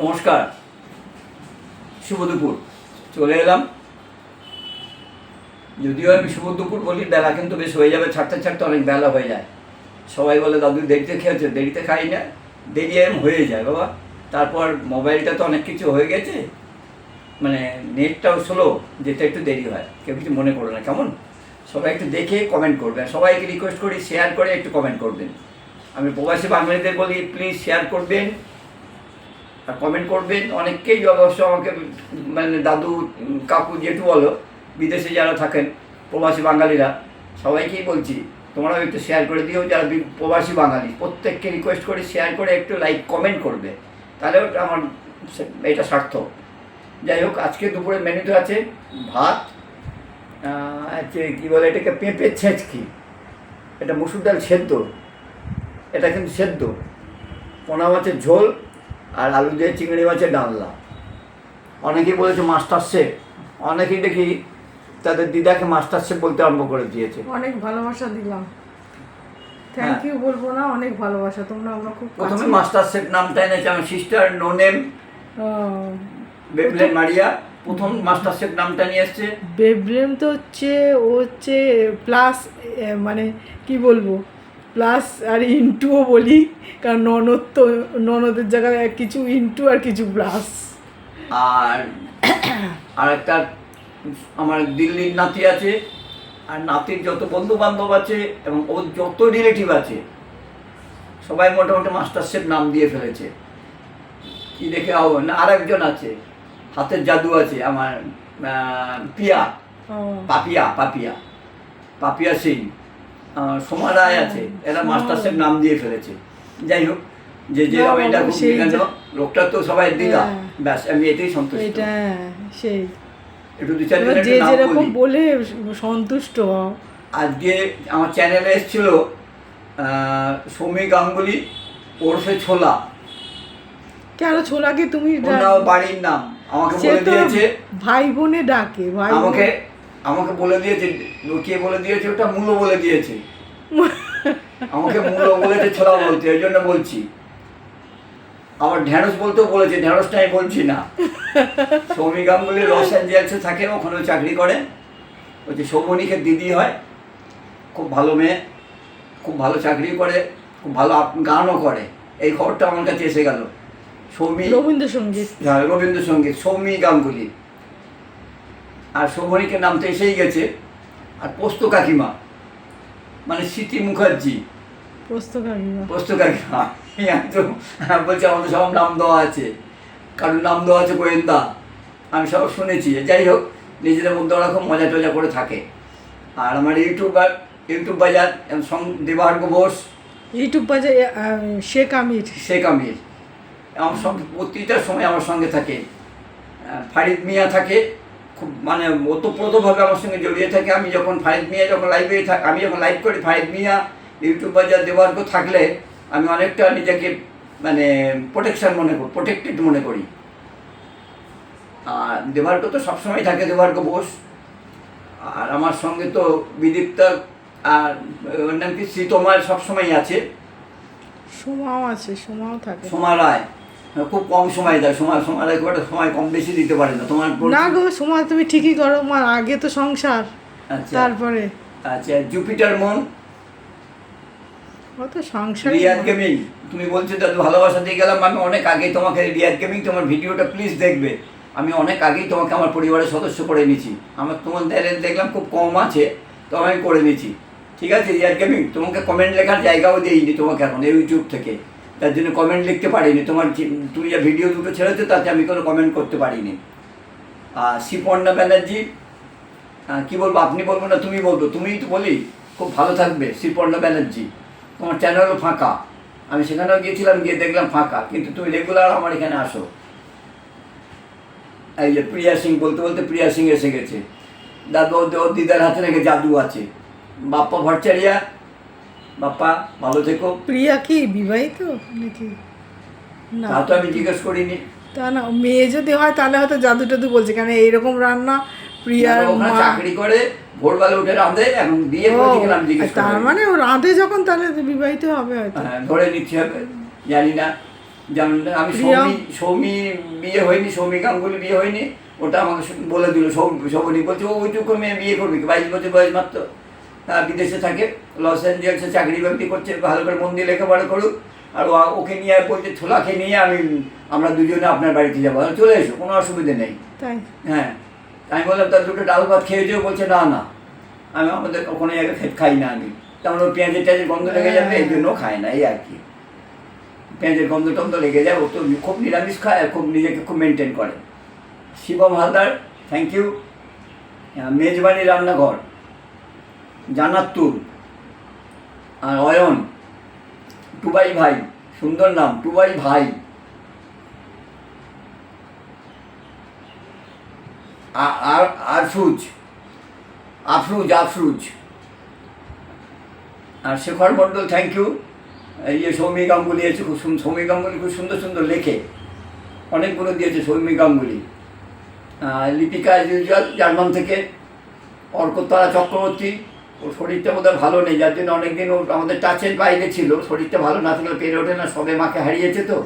নমস্কার শুভ দুপুর চলে এলাম। যদিও আমি শুভ দুপুর বলি, বেলা কিন্তু বেশ হয়ে যাবে, ছাড়তে ছাড়তে অনেক বেলা হয়ে যায়। সবাই বলে, দাদু, দেরিতে খেয়েছে? দেরিতে খাই না, দেরি এরম হয়ে যায়, বাবা। তারপর মোবাইলটা তো অনেক কিছু হয়ে গেছে। মানে নেটটাও স্লো যেতে একটু দেরি হয়। কেউ কিছু মনে করো না, কেমন? সবাই একটু দেখে কমেন্ট করবেন সবাইকে রিকোয়েস্ট করি শেয়ার করে একটু কমেন্ট করবেন। আমি প্রবাসী বাঙালিদের বলি প্লিজ শেয়ার করবেন কমেন্ট করবেন। অনেককেই অবশ্য আমাকে মানে দাদু, কাকু জেঠু বলো, বিদেশে যারা থাকেন, প্রবাসী বাঙালিরা, সবাইকেই বলছি, তোমরাও একটু শেয়ার করে দিও, যারা প্রবাসী বাঙালি। প্রত্যেককে রিকোয়েস্ট করে শেয়ার করে একটু লাইক কমেন্ট করবে। তাহলে আমার এটা সার্থক। যাই হোক, আজকে দুপুরে মেনুতে আছে ভাত আছে কী বলে এটাকে, পেঁপে ছেঁচকি। এটা মুসুর ডাল সেদ্ধ। এটা কিন্তু সেদ্ধ। পোনা মাছের ঝোল আর আলু দিয়ে চিংড়ি মাছের ডালনা। অনেকেই বলেছে মাস্টার শেফ। অনেকেই দেখি তাদের দিদাকে মাস্টার শেফ বলতে আরম্ভ করে দিয়েছে। অনেক ভালোবাসা দিলাম। থ্যাংক ইউ বলব না অনেক ভালোবাসা। তোমরা আমরা খুব প্রথমে মাস্টার শেফ নামটা এনেছে আমার সিস্টার নো নেম বেবলেন মারিয়া প্রথম মাস্টার শেফ নামটা নিয়ে এসছে। বেবলেম তো হচ্ছে ও হচ্ছে প্লাস মানে কি বলব? প্লাস আর ইন্টুও বলি কারণ ননদ তো ননদের জায়গায় কিছু ইন্টু আর কিছু প্লাস আর আর একটা আমার দিল্লির নাতি আছে আর নাতির যত বন্ধু বান্ধব আছে এবং ওর যত রিলেটিভ আছে সবাই মোটামুটি মাস্টার শেফ নাম দিয়ে ফেলেছে। কি দেখে আও না আর একজন আছে হাতের জাদু আছে আমার পিয়া পাপিয়া পাপিয়া পাপিয়া সিং সোমা রায় আছে। এরা মাস্টার শেফ নাম দিয়ে ফেলেছে। যাই হোক যে যে এটা খুব কেন লোকটা তো সবাই দিদা। হ্যাঁ। ব্যাস আমি এতেই সন্তুষ্ট। এটা সেই। একটু দু চার যে যেরকম বলে। সন্তুষ্ট আজকে আমার চ্যানেলে এসেছিল সৌমি গাঙ্গুলি ওরফে ছোলা। কেন ছোলাকে তুমি বাড়ির নাম। আমাকে বলে দিয়েছে। ভাই বোনে ডাকে ভাই আমাকে আমাকে বলে দিয়েছে কে বলে দিয়েছে ওটা মূলো বলে দিয়েছে। আমাকে মূলো বলেছে ছোলা বলতে এই জন্য বলছি। আবার ঢ্যাঁড়স বলতেও বলেছে ঢ্যাঁড়সটা আমি বলছি না। সৌমি গাঙ্গুলি লস অ্যাঞ্জেলসে থাকে ওখানে চাকরি করে। ওই যে সৌমনিকের দিদি হয় খুব ভালো মেয়ে খুব ভালো চাকরি করে খুব ভালো গানও করে। এই খবরটা আমার কাছে এসে গেল। সৌমি রবীন্দ্রসঙ্গীত। হ্যাঁ, রবীন্দ্রসঙ্গীত সৌমি গাঙ্গুলি। আর সৌমনিকের নাম তো এসেই গেছে। আর পোস্ত কাকিমা। মানে স্মৃতি মুখার্জি। কাকিমা। পোস্ত কাকিমা। একদম বলছে আমাদের সব নাম দেওয়া আছে। কারোর নাম দেওয়া আছে গোয়েন্দা। আমি সব শুনেছি। যাই হোক নিজেদের মধ্যে ওরা খুব মজা টজা করে থাকে। আর আমার ইউটিউবার ইউটিউব বাজার দেবার্গ বোস। ইউটিউব বাজার শেখ আমির। শেখ আমির। আমার সঙ্গে প্রতিটা সময় আমার সঙ্গে থাকে। ফারিদ মিয়া থাকে। মানে ওতপ্রোতভাবে আমার সঙ্গে জড়িয়ে থাকে। আমি যখন ফারিদ মিয়া যখন লাইভে থাক আমি যখন লাইভ করি ফারিদ মিয়া ইউটিউব বাজার দেবার্গ থাকলে আমি অনেকটা নিজেকে মানে প্রোটেকশন মনে করি প্রোটেক্টেড মনে করি। আর দেবার্গ তো সবসময় থাকে দেবার্গ বোস। আর আমার সঙ্গে তো বিদীপ্তা আর নাম কি শ্রীতমার সবসময় আছে। সোমাও আছে সোমাও থাকে। সময় রায়। খুব কম সময় দেয়। সময় সময় খুব একটা সময় কম বেশি দিতে পারে না। তোমার না গো সোমা তুমি ঠিকই করো। আমার আগে তো সংসার আচ্ছা। তারপরে। আচ্ছা জুপিটার মন? ও তো সংসার রিয়াদ গেমিং? তুমি বলছো দাদু ভালোবাসা দিয়ে গেলাম আমি অনেক আগেই তোমাকে রিয়াদ গেমিং তোমার ভিডিওটা প্লিজ দেখবে। আমি অনেক আগেই তোমাকে আমার পরিবারের সদস্য করে নিয়েছি। আমার তোমার দ্বারে দেখলাম খুব কম আছে তো আমি করে নিয়েছি। ঠিক আছে রিয়াদ গেমিং? তোমাকে কমেন্ট লেখার জায়গাও দিইনি তোমাকে এখন ইউটিউব থেকে। তার জন্য কমেন্ট লিখতে পারিনি। তোমার তুমি যে ভিডিও দুটো ছেড়েছো, তাতে আমি কোনো কমেন্ট করতে পারিনি। আর শিপর্ণা ব্যানার্জি কী বলব, আপনি বলব না, তুমি বলব। তুমিই তো বলি, খুব ভালো থাকবে শ্রীপর্ণা ব্যানার্জি। তোমার চ্যানেলও ফাঁকা। আমি সেখানেও গিয়েছিলাম, গিয়ে দেখলাম ফাঁকা। কিন্তু তুমি রেগুলার আমার এখানে আসো। এই যে প্রিয়া সিং, বলতে বলতে প্রিয়া সিং এসে গেছে। দাদু দিদার হাতে নাকি জাদু আছে। বাপ্পা ভট্টাচারিয়া বাপ্পা ভালো থেকো। প্রিয়া কি বিবাহিত নাকি? না। তা তো আমি জিজ্ঞেস করিনি। তা না মেয়ে যদি হয় তাহলে হয়তো জাদু টাদু বলছে কেন এইরকম রান্না প্রিয়ার মা চাকরি করে ভোরবেলা উঠে রাঁধে বিয়ে করে গেলাম জিজ্ঞেস তার মানে ও রাঁধে যখন তাহলে বিবাহিত হবে হয়তো। হ্যাঁ, ধরে নিচ্ছে হবে জানি না যেমন আমি? সৌমি সৌমি বিয়ে হয়নি সৌমি গাঙ্গুলি বিয়ে হয়নি ওটা আমাকে বলে দিল সৌ- সৌমি বলছে ও ওইটুকু মেয়ে বিয়ে করবি? বাইশ বছর বয়স মাত্র? বিদেশে থাকে লস অ্যাঞ্জেলসে চাকরি বাকরি করছে ভালো করে মন দিয়ে লেখাপড়া করুক আর ওকে নিয়ে বলছে ছোলাকে নিয়ে আমি আমরা দুজনে আপনার বাড়িতে যাব। চলে এসো কোনো অসুবিধে নেই। হ্যাঁ আমি বললাম তার দুটো ডাল ভাত খেয়েছেও বলছে না না। আমি আমাদের কোনো জায়গায় খেত খাই না আমি। তেমন পেঁয়াজের টেঁয়াজের গন্ধ লেগে যাবে এই জন্য খায় না এই আর কি। পেঁয়াজের গন্ধ টন্ধ লেগে যায় ও তো খুব নিরামিষ খায় আর খুব নিজেকে খুব মেনটেন করে। Shivam Haldar thank you Mezbani Rannaghar. জানাত্তুর আর অয়ন, টুবাই ভাই, সুন্দর নাম, টুবাই ভাই। আ- আর, আরফুজ, আফরুজ আফরুজ। আর শেখর মণ্ডল থ্যাংক ইউ এই যে গাঙ্গুলি আছে, খুব সৌমিক গাঙ্গুলি খুব সুন্দর সুন্দর লেখে। অনেকগুলো দিয়েছে সৌমিক গাঙ্গুলি। লিপিকা ইউজুয়াল, জার্মান থেকে। অর্কতলা চক্রবর্তী। ওর শরীরটা বোধহয় ভালো নেই যার জন্য অনেকদিন ও আমাদের টাচের বাইরে ছিল। শরীরটা ভালো না থাকলে পেরে ওঠে না সবে মাকে হারিয়েছে তো।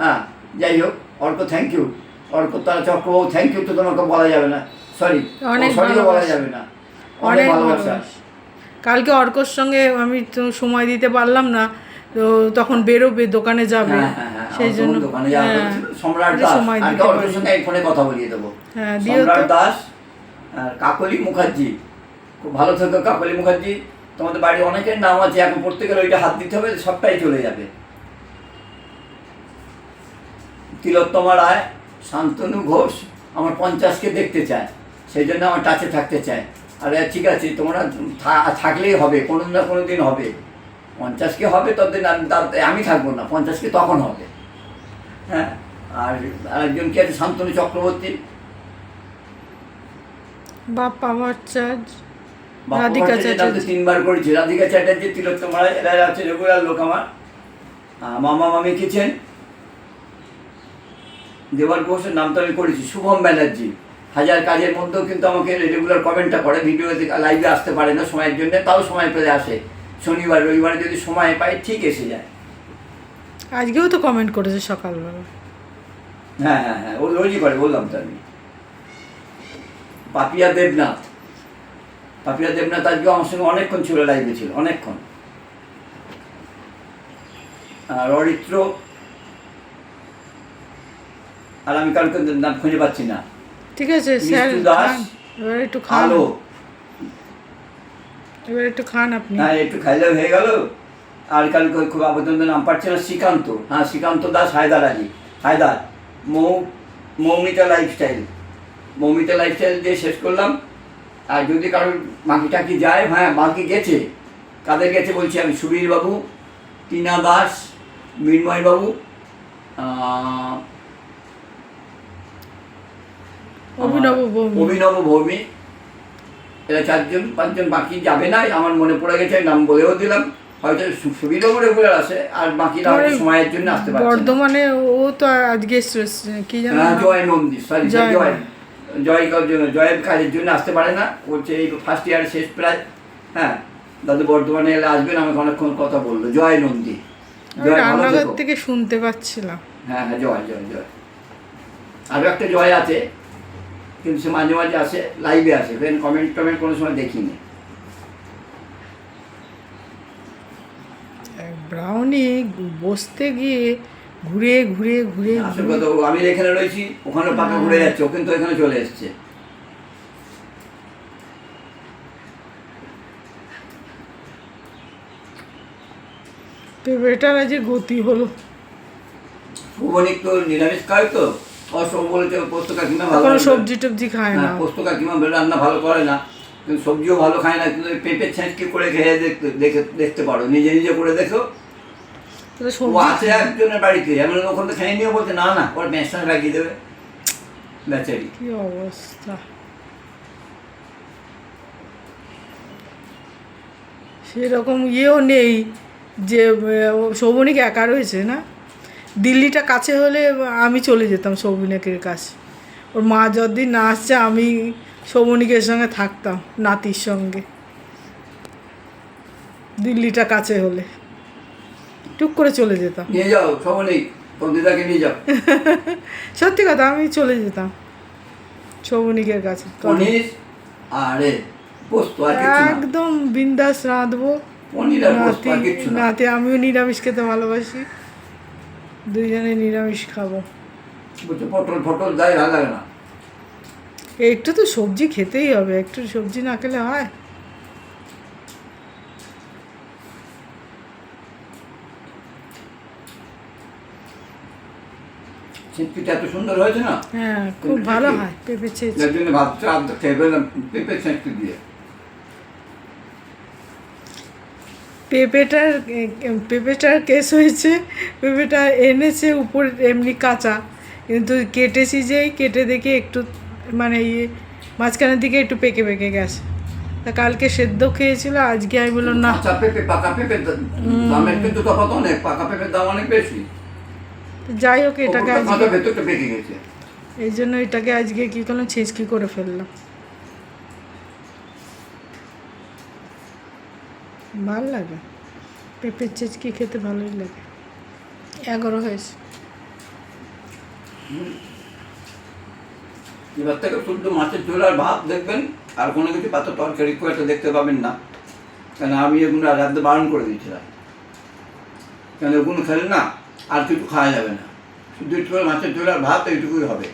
হ্যাঁ যাই হোক অর্ক থ্যাংক ইউ অর্কতলা চক্র থ্যাংক ইউ তো তোমাকে বলা যাবে না। সরি সরিও বলা যাবে না। অনেক ভালোবাসা। কালকে অর্কর সঙ্গে আমি তো সময় দিতে পারলাম না তো তখন বেরোবে দোকানে যাবে। হ্যাঁ, হ্যাঁ, হ্যাঁ, সেই জন্য দোকানে সম্রাট দাস দিতে অর্কের। সঙ্গে এই ফোনে কথা বলিয়ে দেবো। সম্রাট দাস কাকলি মুখার্জি। খুব ভালো থেকো, কাকলি মুখার্জি। তোমাদের বাড়ির অনেকের নাম আছে, এখন পড়তে গেলে ওইটা হাত দিতে হবে, সবটাই চলে যাবে। তিলোত্তমা রায়, শান্তনু ঘোষ আমার পঞ্চাশকে দেখতে চায়, সেই জন্য আমার টাচে থাকতে চায়। আরে ঠিক আছে, তোমরা থাকলেই হবে কোনো না কোনো দিন হবে। পঞ্চাশকে হবে ততদিন আমি- থাকব না, পঞ্চাশকে তখন হবে। হ্যাঁ আর আরেকজন কি আছে? শান্তনু চক্রবর্তী। বাপ্পা ভট্টাচার্য। রাধিকা ভট্টাচার্য নাম চ্যাটার্জি। তিনবার করেছি। রাধিকা চ্যাটার্জি তিলোত্তমা এরা আছে রেগুলার লোক আমার। মামা মামি কিচেন। ঘোষের নামটা আমি করেছি শুভম ব্যানার্জি। হাজার কাজের মধ্যেও কিন্তু আমাকে রেগুলার কমেন্টটা করে লাইভে আসতে পারে না সময়ের জন্য তাও সময় পেলে আসে। শনিবার রবিবারে যদি সময় পাই ঠিক এসে যায়। আজকেও তো কমেন্ট করেছে সকালবেলা। হ্যাঁ হ্যাঁ হ্যাঁ ও রোজই করে বললাম তো আমি। পাপিয়া দেবনাথ। পাপিয়া দেবনাথ আজকে আমার সঙ্গে অনেকক্ষণ ছিল লাইভে ছিল অনেকক্ষণ। আর অরিত্র আর আমি কালকে নাম খুঁজে পাচ্ছি না। ঠিক আছে স্যার দাস, এবার একটু খান। আলো। এবার একটু খান আপনি। হ্যাঁ একটু খাইলে হয়ে গেল। আর কালকে খুব আবেদন নাম পাচ্ছে না শ্রীকান্ত। হ্যাঁ শ্রীকান্ত দাস হায়দার আলী। হায়দার মৌ মৌমিতা লাইফস্টাইল মৌমিতা লাইফস্টাইল দিয়ে শেষ করলাম। আর যদি কারোর মাকি টাকি যায় হ্যাঁ মাকি গেছে কাদের গেছে বলছি আমি সুবীর বাবু টিনা দাস মৃন্ময় বাবু অভিনব ভৌমিক। অভিনব ভৌমিক। এরা চারজন পাঁচজন বাকি যাবে না আমার মনে পড়ে গেছে নাম বলেও দিলাম। হয়তো সু- সুবিধাও রেগুলার আসে আর বাকিরা হয়তো সময়ের জন্য আসতে পারছে না। বর্ধমানে ও তো আজকে কি জানো? হ্যাঁ, জয় নন্দী সরি জয় জয় জয়ের কাজের জন্য আসতে পারে না। বলছে এই ফার্স্ট ইয়ার শেষ প্রায় হ্যাঁ। দাদু বর্ধমানে এলে আসবেন আমাকে অনেকক্ষণ কথা বলল। জয় নন্দী। রান্নাঘর থেকে শুনতে পাচ্ছিলাম। হ্যাঁ হ্যাঁ জয় জয় জয়। আরও একটা জয় আছে কিন্তু সে মাঝে মাঝে আসে লাইভে আসে। দেন কমেন্ট টমেন্ট কোনো সময় দেখিনি। ব্রাউনি বসতে গিয়ে ঘুরে ঘুরে ঘুরে আসল কথা আমি এখানে রয়েছি ওখানে পাকা ঘুরে যাচ্ছে ও কিন্তু এখানে চলে এসছে। আজ গতি হলো। তো নিরামিষ খায় তো? অসম বলেছে পোস্ত কাকিমা ভালো কোনো সবজি টবজি খায় না। হ্যাঁ পোস্ত কাকিমা রান্না ভালো করে না। কিন্তু সবজিও ভালো খায় না কিন্তু পেঁপে ছেঁচকি করে খেয়ে দেখতে দেখতে পারো। নিজে নিজে করে দেখো তো ও আছে একজনের বাড়িতে। এমন ওখানে খেয়ে নিয়ে বলছে না না ওর লাগিয়ে দেবে। বেচারি। কি অবস্থা। সেরকম ইয়েও নেই যে আহ, সৌবনিক একা রয়েছে না? দিল্লিটা কাছে হলে আমি চলে যেতাম সৌবনিকের কাছে। ওর মা যতদিন না আসছে আমি সৌবনিকের সঙ্গে থাকতাম নাতির সঙ্গে। দিল্লিটা কাছে হলে। টুক করে চলে যেতাম। নিয়ে যাও সবনেই তন্দিদাকে নিয়ে যাও। সত্যি কথা আমি চলে যেতাম। সৌনিকের কাছে। পনির আর পোস্ত আর কিছু না। একদম বিন্দাস রাঁধবো। পনির আর পোস্ত নাতি আর কিচ্ছু না। নাতি আমিও নিরামিষ খেতে ভালোবাসি। দুইজনে নিরামিষ খাব। বলছে পটল ফটল দেয় ভালো লাগে না। একটু তো সবজি খেতেই হবে। একটু সবজি না খেলে হয়। চিটকিটা এত সুন্দর হয়েছে না? হ্যাঁ খুব ভালো হয় পেঁপে যার জন্য খেয়ে পেলাম পেঁপে ছেঁচকি দিয়ে। পেঁপেটার পেঁপেটার কেস হয়েছে পেঁপেটা এনেছে উপর এমনি কাঁচা। কিন্তু কেটেছি যেই কেটে দেখে একটু মানে ইয়ে মাঝখানের দিকে একটু পেকে পেকে গেছে। তা কালকে সেদ্ধ খেয়েছিল আজকে আমি বললাম না। কাঁচা পেঁপে পাকা পেঁপে অনেক পাকা পেঁপের দাম অনেক বেশি। যাই হোক এটাকে আজকে এই জন্য এটাকে আজকে কী করলাম ছেঁচকি করে ফেললাম। ভালো লাগে। পেঁপের ছেঁচকি খেতে ভালোই লাগে। এগারো হয়েছে। এবার থেকে শুদ্ধ মাছের ঝোল আর ভাত দেখবেন আর কোনো কিছু পাতা তরকারি খুব একটা দেখতে পাবেন না। কেন আমি এগুলো রাখতে বারণ করে দিয়েছিলাম। কেন এগুলো খেলে না? আর কিছু খাওয়া যাবে না। শুধু একটু মাছের ঝোল আর ভাত এইটুকুই হবে।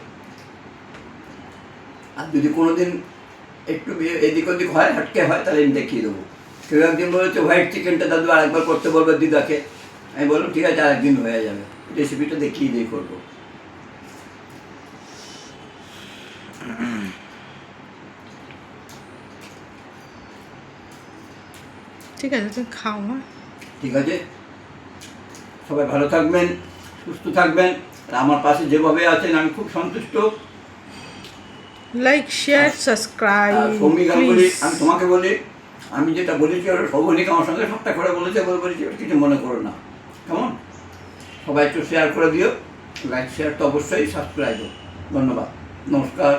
আর যদি কোনোদিন একটু এদিক ওদিক হয় হাটকে হয় তাহলে আমি দেখিয়ে দেবো। কেউ একদিন বলেছে হোয়াইট চিকেনটা দাদু আরেকবার করতে বলবে দিদাকে। আমি বললাম ঠিক আছে আরেকদিন হয়ে যাবে। রেসিপিটা দেখিয়ে দিয়ে করব। ঠিক আছে তুমি খাও ঠিক আছে? সবাই ভালো থাকবেন সুস্থ থাকবেন। আর আমার পাশে যেভাবে আছেন আমি খুব সন্তুষ্ট। লাইক শেয়ার সাবস্ক্রাইব সৌমিক আমি বলি আমি তোমাকে বলি আমি যেটা বলেছি ওটা সৌমিক আমার সঙ্গে সবটা করে বলেছে বলে বলেছি কিছু মনে করো না। কেমন? সবাই একটু শেয়ার করে দিও। লাইক শেয়ার তো অবশ্যই সাবস্ক্রাইব ধন্যবাদ। নমস্কার।